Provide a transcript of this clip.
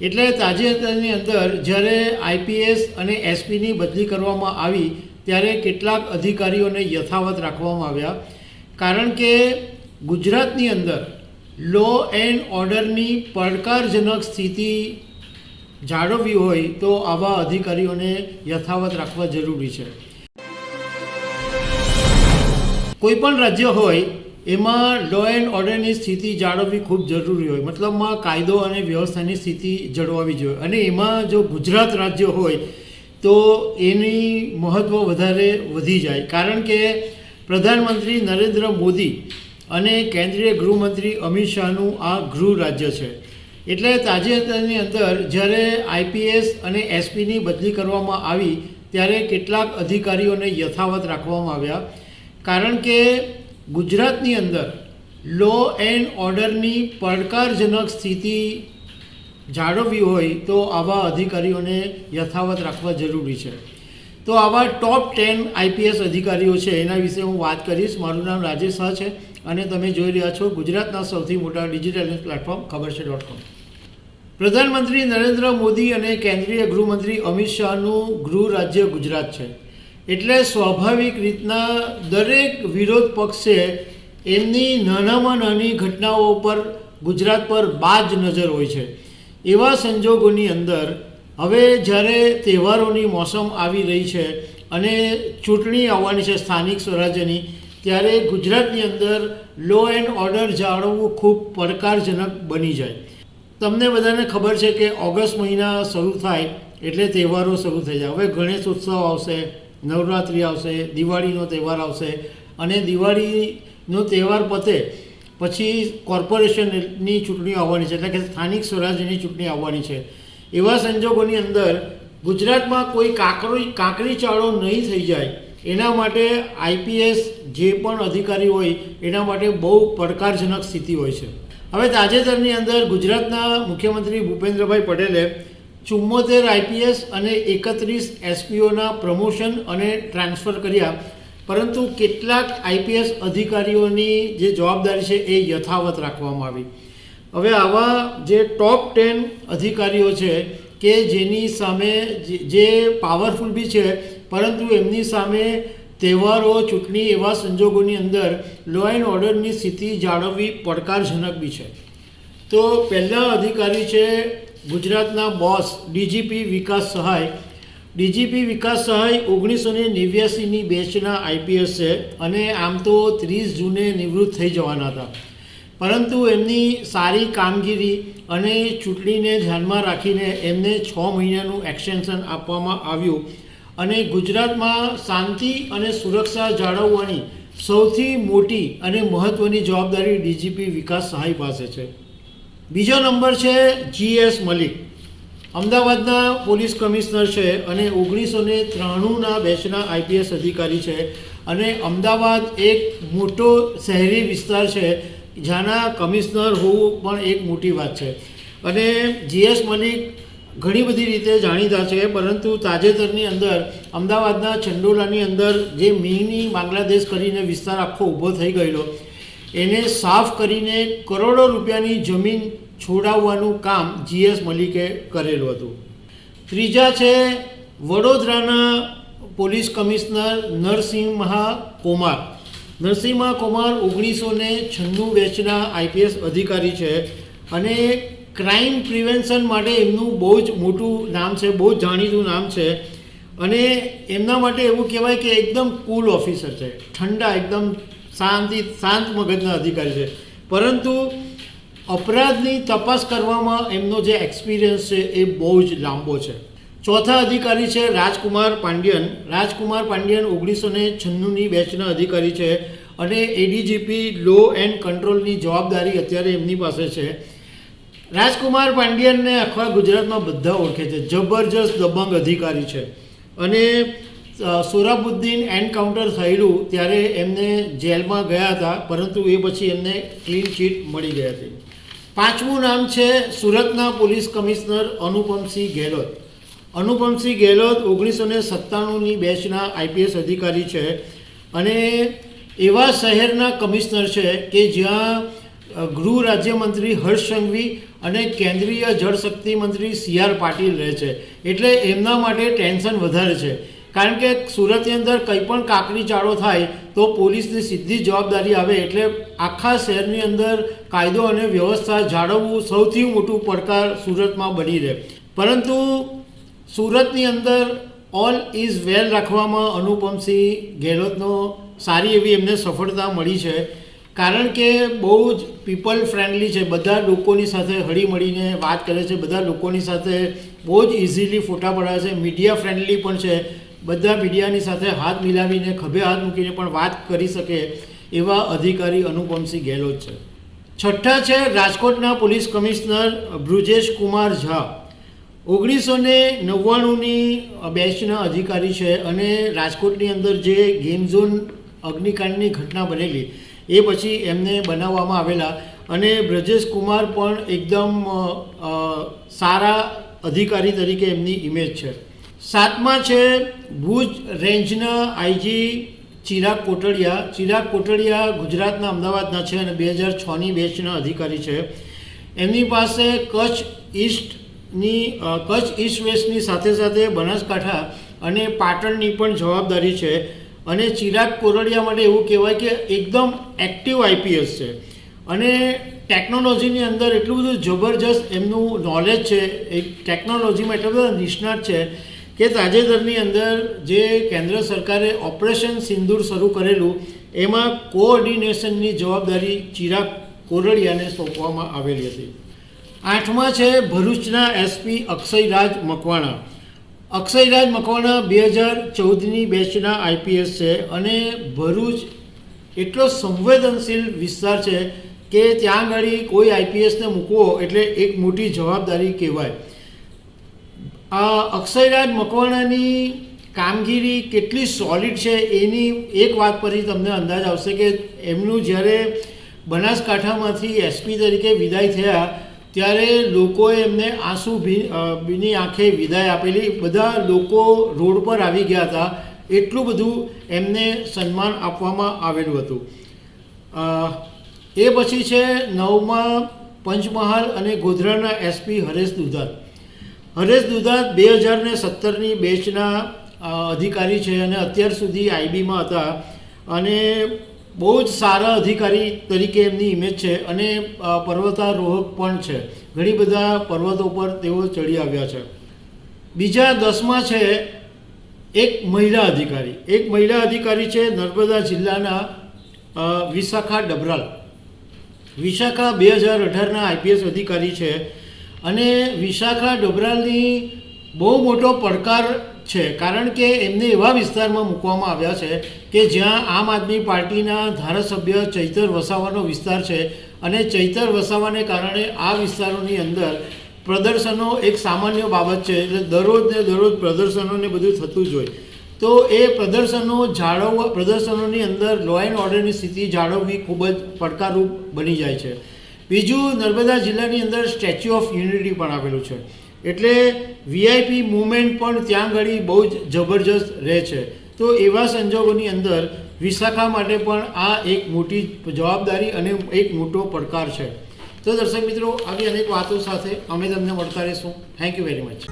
એટલે તાજેતરની અંદર જ્યારે આઈપીએસ અને એસપીની બદલી કરવામાં આવી, ત્યારે કેટલાક અધિકારીઓને યથાવત રાખવામાં આવ્યા. કારણ કે ગુજરાતની અંદર લો એન્ડ ઓર્ડરની પડકારજનક સ્થિતિ જાળવવી હોય, તો આવા અધિકારીઓને યથાવત રાખવા જરૂરી છે. કોઈ પણ રાજ્ય હોય એમાં લો એન્ડ ઓર્ડરની સ્થિતિ જાળવવી ખૂબ જરૂરી હોય. મતલબમાં કાયદો અને વ્યવસ્થાની સ્થિતિ જળવાવી જોઈએ. અને એમાં જો ગુજરાત રાજ્ય હોય, તો એની મહત્ત્વ વધારે વધી જાય. કારણ કે પ્રધાનમંત્રી નરેન્દ્ર મોદી અને કેન્દ્રીય ગૃહમંત્રી અમિત શાહનું આ ગૃહ રાજ્ય છે. એટલે તાજેતરની અંદર જ્યારે આઈપીએસ અને એસપીની બદલી કરવામાં આવી, ત્યારે કેટલાક અધિકારીઓને યથાવત રાખવામાં આવ્યા. કારણ કે ગુજરાતની અંદર લો એન્ડ ઓર્ડરની પડકારજનક સ્થિતિ જાળવવી હોય તો આવા અધિકારીઓને યથાવત રાખવા જરૂરી છે. તો આવા ટોપ ટેન આઈપીએસ અધિકારીઓ છે, એના વિશે હું વાત કરીશ. મારું નામ રાજેશ શાહ છે અને તમે જોઈ રહ્યા છો ગુજરાતના સૌથી મોટા ડિજિટલ પ્લેટફોર્મ ખબર છે ડોટ કોમ પ્રધાનમંત્રી નરેન્દ્ર મોદી અને કેન્દ્રીય ગૃહમંત્રી અમિત શાહનું ગૃહ રાજ્ય ગુજરાત છે. એટલે સ્વાભાવિક રીતના દરેક વિરોધ પક્ષે એમની નાનામાં નાની ઘટનાઓ પર ગુજરાત પર બાજ નજર હોય છે. એવા સંજોગોની અંદર હવે જ્યારે તહેવારોની મોસમ આવી રહી છે અને ચૂંટણી આવવાની છે સ્થાનિક સ્વરાજ્યની, ત્યારે ગુજરાતની અંદર લો એન્ડ ઓર્ડર જાળવવું ખૂબ પડકારજનક બની જાય. તમને બધાને ખબર છે કે ઓગસ્ટ મહિના શરૂ થાય એટલે તહેવારો શરૂ થઈ જાય. હવે ગણેશ ઉત્સવ આવશે નવરાત્રિ આવશે, દિવાળીનો તહેવાર આવશે અને દિવાળીનો તહેવાર પતે પછી કોર્પોરેશનની ચૂંટણીઓ આવવાની છે, એટલે કે સ્થાનિક સ્વરાજ્યની ચૂંટણી આવવાની છે. એવા સંજોગોની અંદર ગુજરાતમાં કોઈ કાંકરી કાંકરી ચાળો નહીં થઈ જાય. એના માટે આઈપીએસ જે પણ અધિકારી હોય, એના માટે બહુ પડકારજનક સ્થિતિ હોય છે. હવે તાજેતરની અંદર ગુજરાતના મુખ્યમંત્રી ભૂપેન્દ્રભાઈ પટેલે ચુમ્મોતેર આઈપીએસ અને એકત્રીસ એસપીઓના પ્રમોશન અને ટ્રાન્સફર કર્યા. પરંતુ કેટલાક આઈપીએસ અધિકારીઓની જે જવાબદારી છે એ યથાવત રાખવામાં આવી. હવે આવા જે ટોપ ટેન અધિકારીઓ છે કે જેની સામે જે પાવરફુલ બી છે, પરંતુ એમની સામે તહેવારો, ચૂંટણી એવા સંજોગોની અંદર લો એન્ડ ઓર્ડરની સ્થિતિ જાળવવી પડકારજનક બી છે. તો પહેલા અધિકારી છે ગુજરાતના બોસ ડીજીપી વિકાસ સહાય. ડીજીપી વિકાસ સહાય ઓગણીસો ને નેવ્યાસીની બેચના આઈપીએસ છે અને આમ તો ત્રીસ જૂને નિવૃત્ત થઈ જવાના હતા. પરંતુ એમની સારી કામગીરી અને ચૂંટણીને ધ્યાનમાં રાખીને એમને છ મહિનાનું એક્સટેન્શન આપવામાં આવ્યું અને ગુજરાતમાં શાંતિ અને સુરક્ષા જાળવવાની સૌથી મોટી અને મહત્ત્વની જવાબદારી ડીજીપી વિકાસ સહાય પાસે છે. બીજો નંબર છે જીએસ મલિક. અમદાવાદના પોલીસ કમિશનર છે અને ઓગણીસો ને ત્રાણુંના બેચના આઈપીએસ અધિકારી છે અને અમદાવાદ એક મોટો શહેરી વિસ્તાર છે, જ્યાંના કમિશનર હોવું પણ એક મોટી વાત છે. અને જીએસ મલિક ઘણી બધી રીતે જાણીતા છે, પરંતુ તાજેતરની અંદર અમદાવાદના ચંડોલાની અંદર જે મીની બાંગ્લાદેશ કરીને વિસ્તાર આખો ઊભો થઈ ગયેલો એને સાફ કરીને કરોડો રૂપિયાની જમીન છોડાવવાનું કામ જીએસ મલિકે કરેલું હતું. ત્રીજા છે, વડોદરાના પોલીસ કમિશનર નરસિંહા કુમાર નરસિંહા કુમાર ઓગણીસો ને છન્નું બેચના આઈપીએસ અધિકારી છે અને ક્રાઇમ પ્રિવેન્શન માટે એમનું બહુ જ મોટું નામ છે, બહુ જ જાણીતું નામ છે અને એમના માટે એવું કહેવાય કે એકદમ કુલ ઓફિસર છે. ઠંડા, એકદમ શાંતિ, શાંત મગજના અધિકારી છે. પરંતુ અપરાધની તપાસ કરવામાં એમનો જે એક્સપિરિયન્સ છે એ બહુ જ લાંબો છે. ચોથા અધિકારી છે રાજકુમાર પાંડ્યન. રાજકુમાર પાંડ્યન ઓગણીસો ને છન્નુંની બેચના અધિકારી છે અને એડીજીપી લો એન્ડ કંટ્રોલની જવાબદારી અત્યારે એમની પાસે છે. રાજકુમાર પાંડ્યનને આખા ગુજરાતમાં બધા ઓળખે છે. જબરજસ્ત દબંગ અધિકારી છે. અને સોરાબુદ્દીન એન્કાઉન્ટર થયેલું ત્યારે એમને જેલમાં ગયા હતા, પરંતુ એ પછી એમને ક્લીન ચીટ મળી ગઈ હતી પાંચમું નામ છે સુરતના પોલીસ કમિશનર અનુપમસિંહ ગેહલોત. અનુપમસિંહ ગેહલોત ઓગણીસો ને સત્તાણુંની બેચના આઈપીએસ અધિકારી છે અને એવા શહેરના કમિશનર છે કે જ્યાં ગૃહ રાજ્યમંત્રી હર્ષ સંઘવી અને કેન્દ્રીય જળશક્તિ મંત્રી સી આર પાટીલ રહે છે. એટલે એમના માટે ટેન્શન વધારે છે. કારણ કે સુરતની અંદર કંઈ પણ કાકડી ચાળો થાય તો પોલીસની સીધી જવાબદારી આવે એટલે આખા શહેરની અંદર કાયદો અને વ્યવસ્થા જાળવવું સૌથી મોટું પડકાર સુરતમાં બની રહે. પરંતુ સુરતની અંદર ઓલ ઇઝ વેલ રાખવામાં અનુપમસિંહ ગેહલોતનો સારી એવી એમને સફળતા મળી છે. કારણ કે બહુ જ પીપલ ફ્રેન્ડલી છે. બધા લોકોની સાથે હળીમળીને વાત કરે છે. બધા લોકોની સાથે બહુ જ ઇઝીલી ફોટા પડાવે છે. મીડિયા ફ્રેન્ડલી પણ છે. બધા મીડિયાની સાથે હાથ મિલાવીને, ખભે હાથ મૂકીને પણ વાત કરી શકે એવા અધિકારી અનુપમસિંહ ગેહલોત છે. છઠ્ઠા છે, રાજકોટના પોલીસ કમિશનર બ્રુજેશ કુમાર ઝા. ઓગણીસો ને નવ્વાણુંની બેચના અધિકારી છે અને રાજકોટની અંદર જે ગેમ ઝોન અગ્નિકાંડની ઘટના બનેલી, એ પછી એમને બનાવવામાં આવેલા અને બ્રજેશ કુમાર પણ એકદમ સારા અધિકારી તરીકે એમની ઇમેજ છે. સાતમા છે ભુજ રેન્જના આઈજી ચિરાગ કોટડિયા. ચિરાગ કોટડિયા ગુજરાતના અમદાવાદના છે અને બે હજાર છની બેચના અધિકારી છે. એમની પાસે કચ્છ ઈસ્ટની કચ્છ ઈસ્ટ વેસ્ટની સાથે સાથે બનાસકાંઠા અને પાટણની પણ જવાબદારી છે. અને ચિરાગ કોરડિયા માટે એવું કહેવાય કે એકદમ એક્ટિવ આઈપીએસ છે. અને ટેકનોલોજીની અંદર એટલું બધું જબરજસ્ત એમનું નોલેજ છે. એ ટેકનોલોજીમાં એટલા બધા નિષ્ણાત છે કે તાજેતરની અંદર જે કેન્દ્ર સરકારે ઓપરેશન સિંદૂર શરૂ કરેલું, એમાં કોઓર્ડિનેશનની જવાબદારી ચિરાગ કોરડિયાને સોંપવામાં આવેલી હતી. આઠમા છે ભરૂચના એસપી અક્ષયરાજ મકવાણા. અક્ષયરાજ મકવાણા બે હજાર ચૌદની બેચના આઈપીએસ છે અને ભરૂચ એટલો સંવેદનશીલ વિસ્તાર છે કે ત્યાં આગળ કોઈ આઈપીએસને મૂકવો એટલે એક મોટી જવાબદારી કહેવાય. અક્ષયરાજ મકવાણાની કામગીરી કેટલી સોલિડ છે એની એક વાત પરથી તમને અંદાજ આવશે કે એમનું જ્યારે બનાસકાંઠામાંથી એસપી તરીકે વિદાય થયા, ત્યારે લોકોએ એમને આંસુ ભી બીની આંખે વિદાય આપેલી. બધા લોકો રોડ પર આવી ગયા હતા. એટલું બધું એમને સન્માન આપવામાં આવેલું હતું. એ પછી છે નવમાં પંચમહાલ અને ગોધરાના એસપી હરેશ દુધાત. હરેશ દુધાત બે હજાર ને સત્તરની બેચના અધિકારી છે અને અત્યાર સુધી આઈબીમાં હતા. અને બહુ જ સારા અધિકારી તરીકે એમની ઇમેજ છે અને પર્વતારોહક પણ છે. ઘણી બધા પર્વતો પર તેઓ ચડી આવ્યા છે. બીજા દસમાં છે એક મહિલા અધિકારી. એક મહિલા અધિકારી છે નર્મદા જિલ્લાના વિશાખા ડબરાલ. વિશાખા બે હજાર અઢારના આઈપીએસ અધિકારી છે. અને વિશાખા ડોબરાલની બહુ મોટો પડકાર છે, કારણ કે એમને એવા વિસ્તારમાં મૂકવામાં આવ્યા છે કે જ્યાં આમ આદમી પાર્ટીના ધારાસભ્ય ચૈતર વસાવાનો વિસ્તાર છે અને ચૈતર વસાવાને કારણે આ વિસ્તારોની અંદર પ્રદર્શનો એક સામાન્ય બાબત છે, એટલે દરરોજ ને દરરોજ પ્રદર્શનોને બધું થતું જ હોય. તો એ પ્રદર્શનો જાળવવા, પ્રદર્શનોની અંદર લો એન્ડ ઓર્ડરની સ્થિતિ જાળવવી ખૂબ જ પડકારરૂપ બની જાય છે. બીજું નર્મદા જિલ્લાની અંદર સ્ટેચ્યુ ઓફ યુનિટી પણ આવેલું છે. એટલે વીઆઈપી મુવમેન્ટ પણ ત્યાં આગળ બહુ જ જબરજસ્ત રહે છે. તો એવા સંજોગોની અંદર વિશાખા માટે પણ આ એક મોટી જવાબદારી અને એક મોટો પડકાર છે. તો દર્શક મિત્રો, આવી અનેક વાતો સાથે અમે તમને મળતા રહીશું. Thank you very much